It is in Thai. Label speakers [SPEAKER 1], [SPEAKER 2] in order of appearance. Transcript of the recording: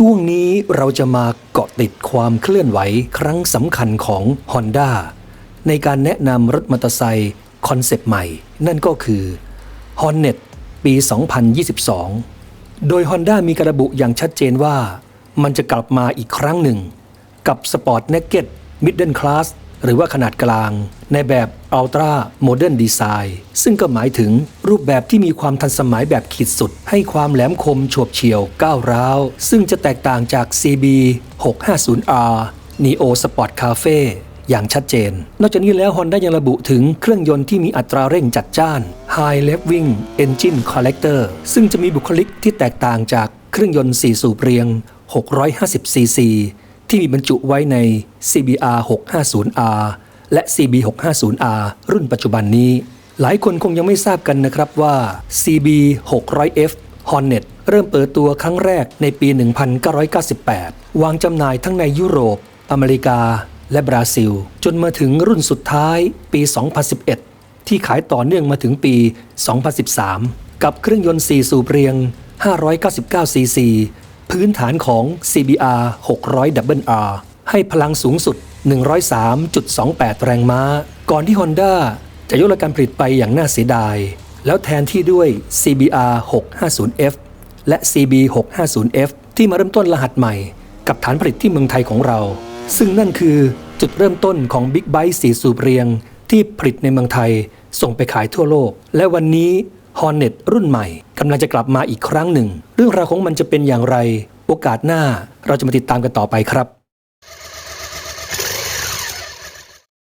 [SPEAKER 1] ช่วงนี้เราจะมาเกาะติดความเคลื่อนไหวครั้งสำคัญของ Honda ในการแนะนำรถมอเตอร์ไซค์คอนเซปต์ใหม่ นั่นก็คือ Hornet ปี 2022 โดย Honda มีการระบุอย่างชัดเจนว่า มันจะกลับมาอีกครั้งหนึ่ง กับ Sport Naked Middle Class หรือว่าขนาดกลาง ในแบบ Ultra Modern Design ซึ่งก็หมายถึงรูปแบบที่มีความทันสมัยแบบขีดสุด ให้ความแหลมคมฉวบเฉียวก้าวร้าว ซึ่งจะแตกต่างจาก CB 650R Neo Sport Cafe อย่างชัดเจน นอกจากนี้แล้ว Honda ยังระบุถึงเครื่องยนต์ที่มีอัตราเร่งจัดจ้าน High Revving Engine Collector ซึ่งจะมีบุคลิกที่แตกต่างจากเครื่องยนต์4สูบเรียง 650cc ที่มีบรรจุไว้ใน CBR 650R และ CB 650R รุ่นปัจจุบันนี้ หลายคนคงยังไม่ทราบกันนะครับว่า CB 600F Hornet เริ่มเปิดตัวครั้งแรกในปี 1998 วางจำหน่ายทั้งในยุโรป อเมริกา และบราซิล จนมาถึงรุ่นสุดท้ายปี 2011 ที่ขายต่อเนื่องมาถึงปี 2013 กับเครื่องยนต์ 4 สูบเรียง 599cc พื้นฐานของ CBR 600 WR ให้พลังสูงสุด 103.28 แรงม้า ก่อนที่ Honda จะยกเลิกการผลิตไปอย่างน่าเสียดาย แล้วแทนที่ด้วย CBR 650F และ CB 650F ที่มาเริ่มต้นรหัสใหม่ กับฐานผลิตที่เมืองไทยของเรา ซึ่งนั่นคือจุดเริ่มต้นของ Big Bike 4สูบเรียง ที่ผลิตในเมืองไทยส่งไปขายทั่วโลก และวันนี้ Hornet รุ่นใหม่กำลังจะกลับมาอีกครั้งหนึ่ง เรื่องราวของมันจะเป็นอย่างไร โอกาสหน้าเราจะมาติดตามกันต่อไปครับ